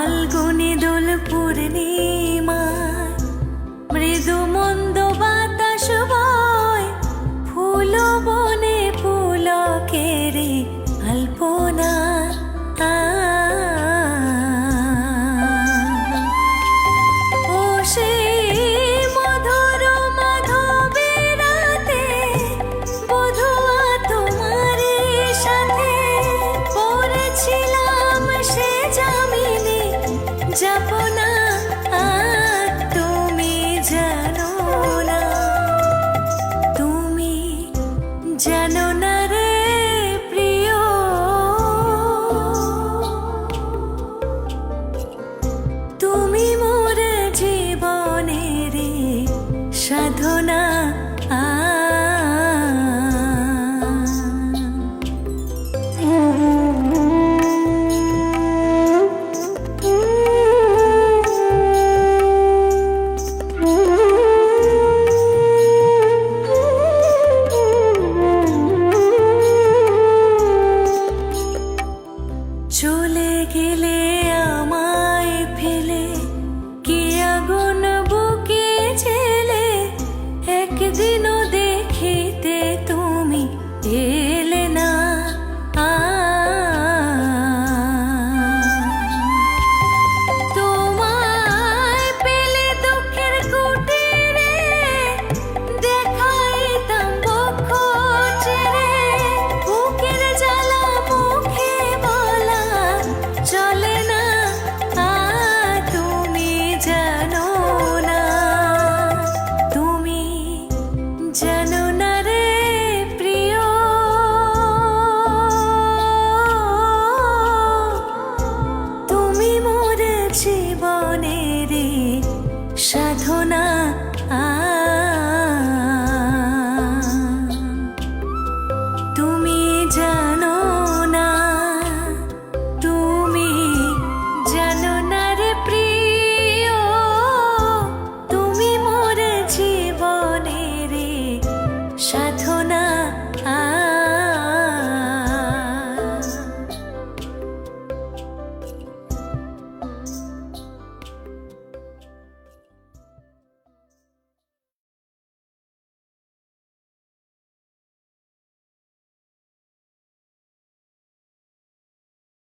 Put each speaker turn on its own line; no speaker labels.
ফাল্গুনি দোল পূর্ণিমা মৃদু মন্দ বাতাস বয় 家风